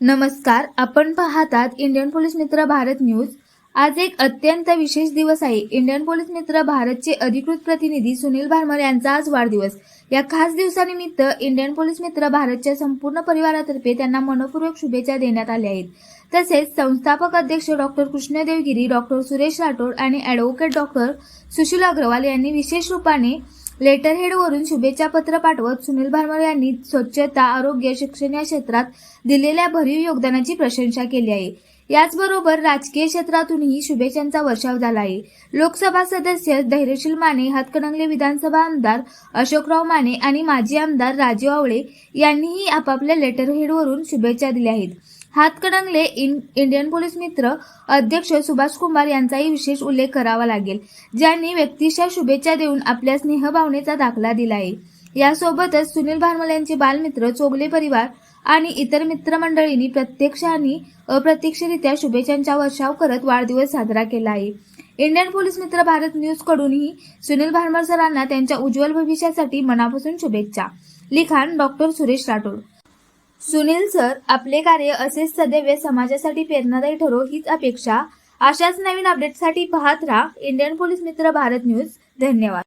नमस्कार आपण पाहतात इंडियन पोलीस मित्र भारत न्यूज. आज एक अत्यंत विशेष दिवस आहे. इंडियन पोलीस मित्र भारतचे अधिकृत प्रतिनिधी सुनील भारमर यांचा आज वाढदिवस. या खास दिवसानिमित्त इंडियन पोलीस मित्र भारतच्या संपूर्ण परिवारातर्फे त्यांना मनपूर्वक शुभेच्छा देण्यात आल्या आहेत. तसेच संस्थापक अध्यक्ष डॉक्टर कृष्णदेवगिरी डॉक्टर सुरेश राठोड आणि ॲडव्होकेट डॉक्टर सुशील अग्रवाल यांनी विशेष रूपाने लेटरहेडवरून शुभेच्छा पत्र पाठवत सुनील भारमर यांनी स्वच्छता आरोग्य शिक्षण या क्षेत्रात दिलेल्या भरीव योगदानाची प्रशंसा केली आहे. याचबरोबर राजकीय क्षेत्रातूनही शुभेच्छांचा वर्षाव झाला आहे. लोकसभा सदस्य धैर्यशील माने हातकणंगले विधानसभा आमदार अशोकराव माने आणि माजी आमदार राजू आवळे यांनीही आपापल्या लेटरहेडवरून शुभेच्छा दिल्या आहेत. हातकणंगले इन इंडियन पोलीस मित्र अध्यक्ष सुभाष कुमार यांचाही विशेष उल्लेख करावा लागेल ज्यांनी व्यक्तिशः शुभेच्छा देऊन आपल्या स्नेहभावनेचा दाखला दिला आहे यासोबतच सुनील भारमल यांचे बालमित्र चोगले परिवार आणि इतर मित्रमंडळींनी प्रत्यक्ष आणि अप्रत्यक्षरित्या शुभेच्छांचा वर्षाव करत वाढदिवस साजरा केला आहे Indian police Mitra Bharat news कडूनही Sunil Bharmar सरांना त्यांच्या उज्ज्वल भविष्यासाठी मनापासून शुभेच्छा. लिखाण डॉक्टर सुरेश राठोड. सुनील सर आपले कार्य असेच सदैव समाजासाठी प्रेरणादायी ठरो हीच अपेक्षा. अशाच नवीन अपडेटसाठी पाहत राहा. इंडियन पोलीस मित्र भारत न्यूज. धन्यवाद.